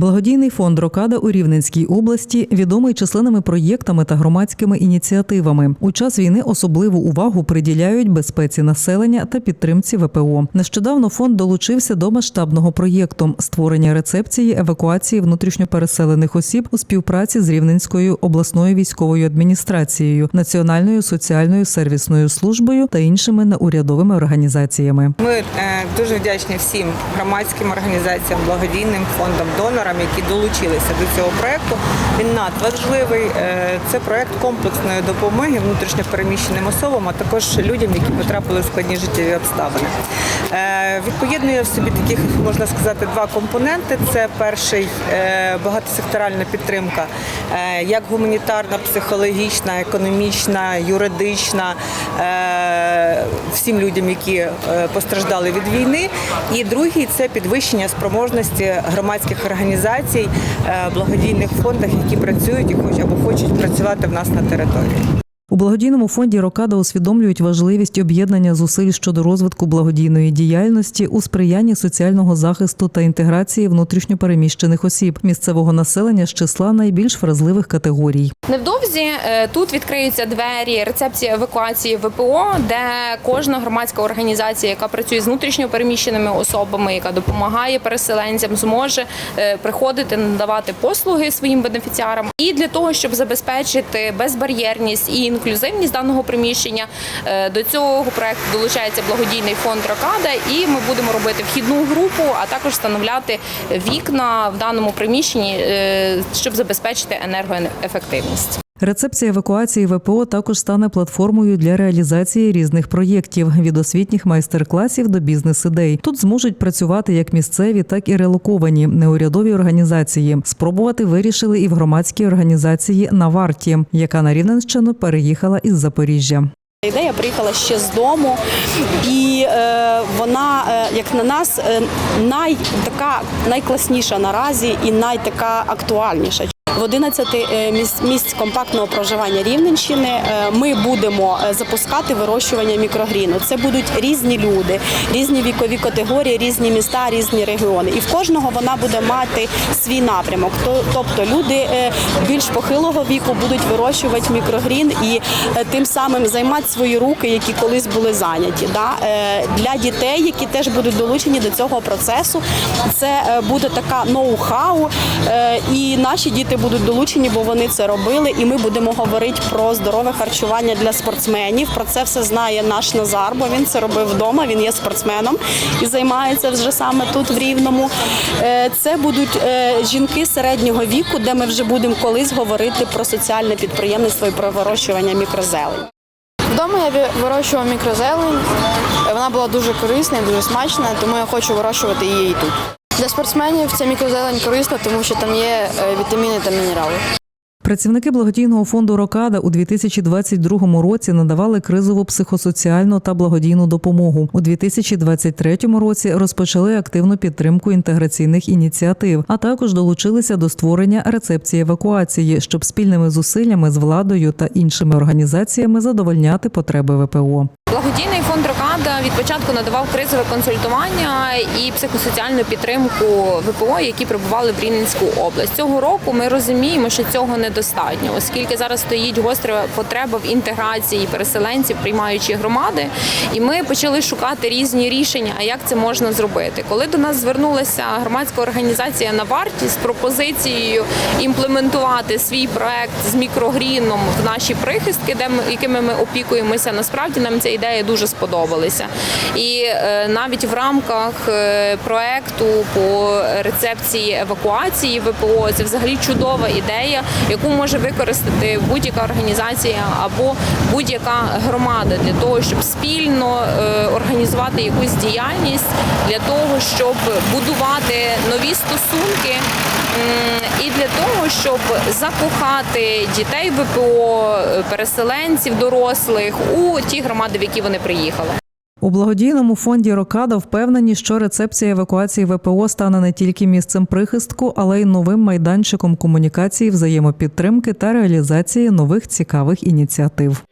Благодійний фонд Рокада у Рівненській області відомий численними проєктами та громадськими ініціативами. У час війни особливу увагу приділяють безпеці населення та підтримці ВПО. Нещодавно фонд долучився до масштабного проєкту створення рецепції евакуації внутрішньопереселених осіб у співпраці з Рівненською обласною військовою адміністрацією, Національною соціальною сервісною службою та іншими неурядовими організаціями. Ми е, дуже вдячні всім громадським організаціям, благодійним фондам, донорам, які долучилися до цього проекту. Він надважливий. Е, Це проект комплексної допомоги внутрішньопереміщеним особам, а також людям, які потрапили в складні життєві обставини. Е, Відповіднує в собі таких, можна сказати, два компоненти. Це перший е, багатосекторальна підтримка, як гуманітарна, психологічна, економічна, юридична всім людям, які е, постраждали від війни. І другий це підвищення спроможності громадських організацій, е, благодійних фондах, які працюють і хоч або хочуть працювати в нас на території. У благодійному фонді Рокада усвідомлюють важливість об'єднання зусиль щодо розвитку благодійної діяльності у сприянні соціального захисту та інтеграції внутрішньопереміщених осіб місцевого населення з числа найбільш вразливих категорій. Невдовзі е, тут відкриються двері рецепції евакуації ВПО, де кожна громадська організація, яка працює з внутрішньо переміщеними особами, яка допомагає переселенцям, зможе е, приходити надавати послуги своїм бенефіціарам. І для того, щоб забезпечити безбар'єрність і інклюзивність даного приміщення, е, до цього проекту долучається благодійний фонд Рокада, і ми будемо робити вхідну групу, а також встановляти вікна в даному приміщенні, е, щоб забезпечити енергоефективність. Рецепція евакуації ВПО також стане платформою для реалізації різних проєктів від освітніх майстер-класів до бізнес-ідей. Тут зможуть працювати як місцеві, так і релоковані неурядові організації. Спробувати вирішили і в громадській організації на варті, яка на Рівненщину переїхала із Запоріжжя. Ідея приїхала ще з дому, і е, вона, е, як на нас, е, най така найкласніша наразі і найтака актуальніша. В 11 е, місць, місць компактного проживання Рівненщини е, ми будемо е, запускати вирощування мікрогріну. Це будуть різні люди, різні вікові категорії, різні міста, різні регіони. І в кожного вона буде мати свій напрямок. Тобто люди більш похилого віку будуть вирощувати мікрогрін і тим самим займати свої руки, які колись були зайняті. Для дітей, які теж будуть долучені до цього процесу, це буде така ноу-хау, і наші діти будуть долучені, бо вони це робили. І ми будемо говорити про здорове харчування для спортсменів. Про це все знає наш Назар, бо він це робив вдома. Він є спортсменом і займається вже саме тут в Рівному. Е, Це будуть е, жінки середнього віку, де ми вже будемо колись говорити про соціальне підприємництво і про вирощування мікрозелень. Вдома я вирощував мікрозелень. Вона була дуже корисна і дуже смачна, тому я хочу вирощувати її і тут. Для спортсменів ця мікрозелень корисна, тому що там є е, вітаміни та мінерали. Працівники благодійного фонду Рокада у 2022 році надавали кризову психосоціальну та благодійну допомогу. У 2023 році розпочали активну підтримку інтеграційних ініціатив, а також долучилися до створення рецепції евакуації, щоб спільними зусиллями з владою та іншими організаціями задовольняти потреби ВПО. Благодійний фонд Рокада від початку надавав кризове консультування і психосоціальну підтримку ВПО, які прибували в Рівненську область. Цього року ми розуміємо, що цього недостатньо, оскільки зараз стоїть гостра потреба в інтеграції переселенців, приймаючі громади, і ми почали шукати різні рішення, як це можна зробити. Коли до нас звернулася громадська організація на варті з пропозицією імплементувати свій проект з мікрогріном в наші прихистки, якими ми опікуємося, насправді нам ця ідея дуже сподобалася. І е, навіть в рамках е, проекту по рецепції евакуації ВПО це взагалі чудова ідея, яку може використати будь-яка організація або будь-яка громада для того, щоб спільно е, організувати якусь діяльність для того, щоб будувати нові стосунки. І для того, щоб закохати дітей ВПО, переселенців, дорослих у ті громади, в які вони приїхали. У благодійному фонді Рокада впевнені, що рецепція евакуації ВПО стане не тільки місцем прихистку, але й новим майданчиком комунікації, взаємопідтримки та реалізації нових цікавих ініціатив.